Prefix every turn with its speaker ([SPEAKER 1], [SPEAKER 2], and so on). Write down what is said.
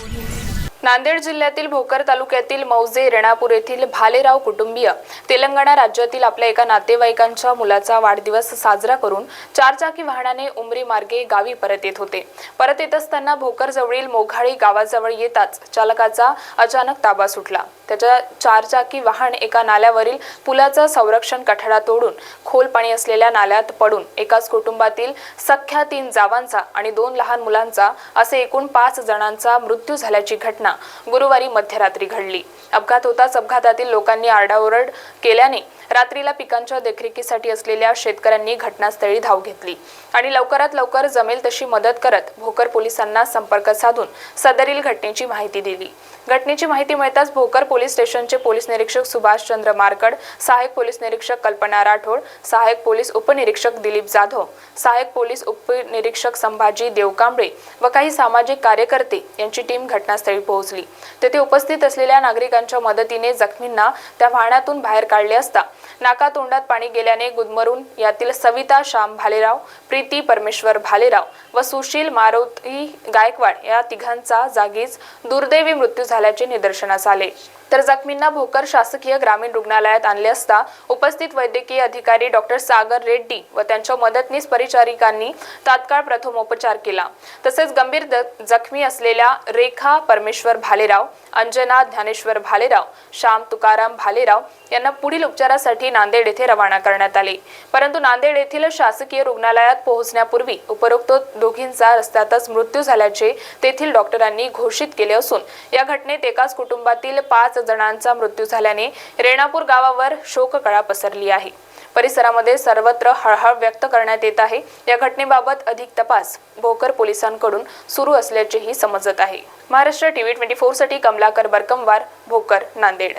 [SPEAKER 1] Thank you. Nanded जिल्ह्यातील भोकर तालुक्यातील मौजे रेणापूर येथील भालेराव कुटुंबीय तेलंगणा राज्यातील आपल्या एका नातेवाईकांच्या मुलाचा वाढदिवस साजरा करून चारचाकी वाहनाने उमरी मार्गे गावी परत येत होते. परत येत असताना भोकर जवळील मोघाळी गावाजवळ येताच चालकाचा अचानक ताबा सुटला. त्याच्या चारचाकी वाहन एका नाल्यावरील पुलाचा संरक्षण कठडा तोडून खोल पाणी असलेल्या नाल्यात पडून एकाच कुटुंबातील सख्या तीन जावांचा आणि दोन लहान मुलांचा असे एकूण पाच जणांचा मृत्यू झाल्याची घटना गुरुवारी मध्यरात्री घडली. अपघात होताच अपघातातील लोकांनी आरडाओरड केल्याने रात्रीला पिकांच्या देखरेखीसाठी असलेल्या शेतकऱ्यांनी घटनास्थळी धाव घेतली. आणि लवकरात लवकर जमेल तशी मदत करत भोकर पोलिसांना संपर्क साधून सदरील घटनेची माहिती दिली. घटनेची माहिती मिळताच भोकर पोलीस स्टेशनचे पोलीस निरीक्षक सुभाषचंद्र मारकड सहाय्यक पोलीस निरीक्षक कल्पना राठोड सहाय्यक पोलीस उपनिरीक्षक दिलीप जाधव सहाय्यक पोलीस उपनिरीक्षक संभाजी देवकांबळे व काही सामाजिक कार्यकर्ते यांची टीम घटनास्थळी पोहोचली. तेथे उपस्थित असलेल्या नागरिकांच्या मदतीने जखमींना त्या वाहनातून बाहेर काढले असता नाकातोंडात पाणी गेल्याने गुदमरून यातील सविता श्याम भालेराव प्रीती परमेश्वर भालेराव व सुशील मारुती गायकवाड या तिघांचा जागीच दुर्दैवी मृत्यू झाल्याचे निदर्शनास आले. तर जखमींना भोकर शासकीय ग्रामीण रुग्णालयात आणले असता उपस्थित वैद्यकीय अधिकारी डॉक्टर सागर रेड्डी व त्यांच्या मदतनीस परिचारिकांनी तात्काळ प्रथमोपचार केला. तसेच गंभीर जखमी असलेल्या रेखा परमेश्वर भालेराव अंजना ज्ञानेश्वर भालेराव श्याम तुकाराम भालेराव यांना पुढील उपचारासाठी नांदेड येथे रवाना करण्यात आले. परंतु नांदेड येथील शासकीय रुग्णालयात पोहोचण्यापूर्वी उपरोक्त दोघींचा रस्त्यातच मृत्यू झाल्याचे तेथील डॉक्टरांनी घोषित केले असून या घटनेत एकाच कुटुंबातील पाच जणांचा मृत्यू झाल्याने रेणापूर गावावर शोककळा पसरली आहे. परिसरामध्ये सर्वत्र हळहळ व्यक्त करण्यात येत आहे. या घटनेबाबत अधिक तपास भोकर पोलिसांकडून सुरू असल्याचेही समजत आहे. महाराष्ट्र टीव्ही ट्वेंटी फोरसाठी कमलाकर बरकमवार भोकर नांदेड.